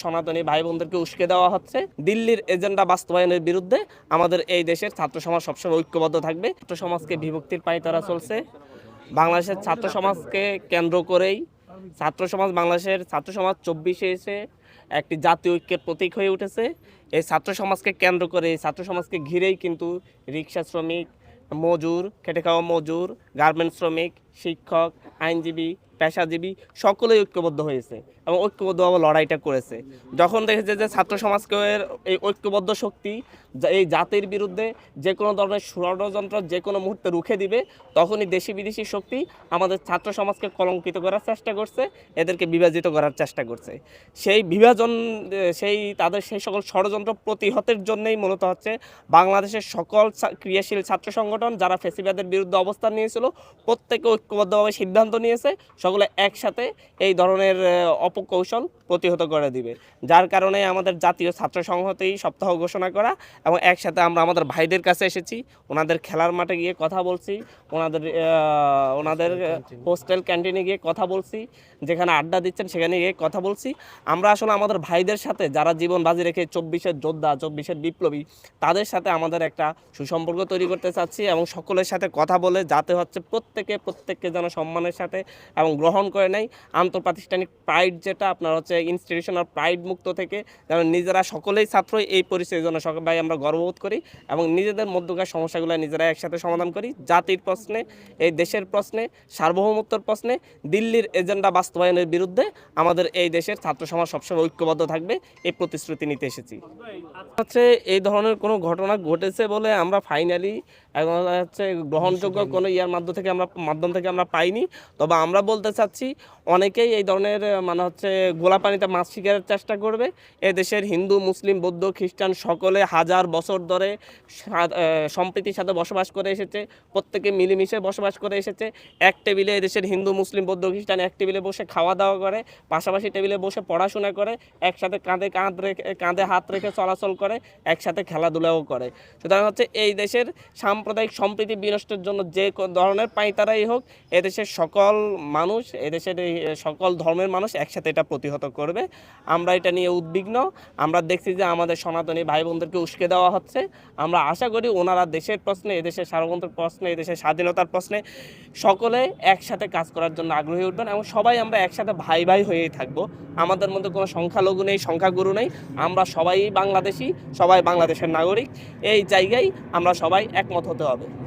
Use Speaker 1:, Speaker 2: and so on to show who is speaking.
Speaker 1: সনাতনী ভাই বোনদেরকে উস্কে দেওয়া হচ্ছে। দিল্লির এজেন্ডা বাস্তবায়নের বিরুদ্ধে আমাদের এই দেশের ছাত্র সমাজ সবসময় ঐক্যবদ্ধ থাকবে। ছাত্র সমাজকে বিভক্তির পায়ে তারা চলছে। বাংলাদেশের ছাত্র সমাজকে কেন্দ্র করেই ছাত্র সমাজ বাংলাদেশের ছাত্র সমাজ চব্বিশে এসে একটি জাতীয় ঐক্যের প্রতীক হয়ে উঠেছে। এই ছাত্র সমাজকে কেন্দ্র করে ছাত্র সমাজকে ঘিরেই কিন্তু রিক্সা শ্রমিক, মজুর, খেটে খাওয়া মজুর, গার্মেন্টস শ্রমিক, শিক্ষক, আইনজীবী, পেশাজীবী সকলেই ঐক্যবদ্ধ হয়েছে। এবং ঐক্যবদ্ধভাবে লড়াইটা করেছে। যখন দেখেছে যে ছাত্র সমাজকে এই ঐক্যবদ্ধ শক্তি এই জাতির বিরুদ্ধে যে কোনো ধরনের ষড়যন্ত্র যে কোনো মুহূর্তে রুখে দিবে তখনই দেশি বিদেশি শক্তি আমাদের ছাত্র সমাজকে কলঙ্কিত করার চেষ্টা করছে এদেরকে বিভাজিত করার চেষ্টা করছে। সেই বিভাজন সেই তাদের সেই সকল ষড়যন্ত্র প্রতিহতের জন্যই মূলত হচ্ছে বাংলাদেশের সকল ক্রিয়াশীল ছাত্র সংগঠন যারা ফেসিবাদের বিরুদ্ধে অবস্থান নিয়েছিল প্রত্যেকে ঐক্যবদ্ধভাবে সিদ্ধান্ত নিয়েছে সকলে একসাথে এই ধরনের এ, অপকৌশল প্রতিহত করে দিবে। যার কারণে আমাদের জাতীয় ছাত্র সংহতেই সপ্তাহ ঘোষণা করা এবং একসাথে আমরা আমাদের ভাইদের কাছে এসেছি, ওনাদের খেলার মাঠে গিয়ে কথা বলছি, ওনাদের ওনাদের হোস্টেল ক্যান্টিনে গিয়ে কথা বলছি, যেখানে আড্ডা দিচ্ছেন সেখানে গিয়ে কথা বলছি। আমরা আসলে আমাদের ভাইদের সাথে যারা জীবন বাজি রেখে চব্বিশের যোদ্ধা, চব্বিশের বিপ্লবী, তাদের সাথে আমাদের একটা সুসম্পর্ক তৈরি করতে চাচ্ছি এবং সকলের সাথে কথা বলে যাতে হচ্ছে প্রত্যেকে প্রত্যেককে যেন সম্মানের সাথে এবং গ্রহণ করে নেয়। আন্তঃপ্রাতিষ্ঠানিক প্রাইড যেটা আপনার হচ্ছে ইনস্টিটিউশনাল প্রাইড মুক্ত থেকে যেন নিজেরা সকলেই ছাত্র এই পরিচয়ের জন্য ভাই আমরা গর্ববোধ করি এবং নিজেদের মধ্যকার সমস্যাগুলো নিজেরা একসাথে সমাধান করি। জাতির প্রশ্নে এই দেশের প্রশ্নে সার্বভৌমত্বর প্রশ্নে দিল্লির এজেন্ডা বাস্তবায়নের বিরুদ্ধে আমাদের এই দেশের ছাত্র সমাজ সবসময় ঐক্যবদ্ধ থাকবে এই প্রতিশ্রুতি নিতে এসেছি। হচ্ছে এই ধরনের কোনো ঘটনা ঘটেছে বলে আমরা ফাইনালি এখন হচ্ছে গ্রহণযোগ্য কোনো ইয়ার মাধ্যম থেকে আমরা মাধ্যম থেকে আমরা পাইনি। তবে আমরা বলতে চাচ্ছি অনেকেই এই ধরনের মানে হচ্ছে গোলা পানিতে মাছ শিকারের চেষ্টা করবে। এ দেশের হিন্দু, মুসলিম, বৌদ্ধ, খ্রিস্টান সকলে হাজার বছর ধরে সম্প্রীতির সাথে বসবাস করে এসেছে, প্রত্যেকে মিলেমিশে বসবাস করে এসেছে। এক টেবিলে এদেশের হিন্দু, মুসলিম, বৌদ্ধ, খ্রিস্টান এক টেবিলে বসে খাওয়া দাওয়া করে, পাশাপাশি টেবিলে বসে পড়াশোনা করে, একসাথে কাঁধে কাঁধ রেখে কাঁধে হাত রেখে চলাচল করে, একসাথে খেলাধুলাও করে। সুতরাং হচ্ছে এই দেশের সাম্প্রদায়িক সম্প্রীতি বিনষ্টের জন্য যে ধরনের পাইতারাই হোক, এদেশের সকল মানুষ, এদেশের সকল ধর্মের মানুষ একসাথে এটা প্রতিহত করবে। আমরা এটা নিয়ে উদ্বিগ্ন। আমরা দেখছি যে আমাদের সনাতনী ভাই বোনদেরকে উস্কে দেওয়া হচ্ছে। আমরা আশা করি ওনারা দেশের প্রশ্নে, এদেশের সার্বভৌমত্বের প্রশ্নে, এদেশের স্বাধীনতার প্রশ্নে সকলে একসাথে কাজ করার জন্য আগ্রহী উঠবেন এবং সবাই আমরা একসাথে ভাই ভাই হয়েই থাকব। আমাদের মধ্যে কোনো সংখ্যালঘু নেই, সংখ্যাগুরু নেই। আমরা সবাই বাংলাদেশি, সবাই বাংলাদেশের নাগরিক। এই জায়গায় আমরা সবাই একমত হতে হবে।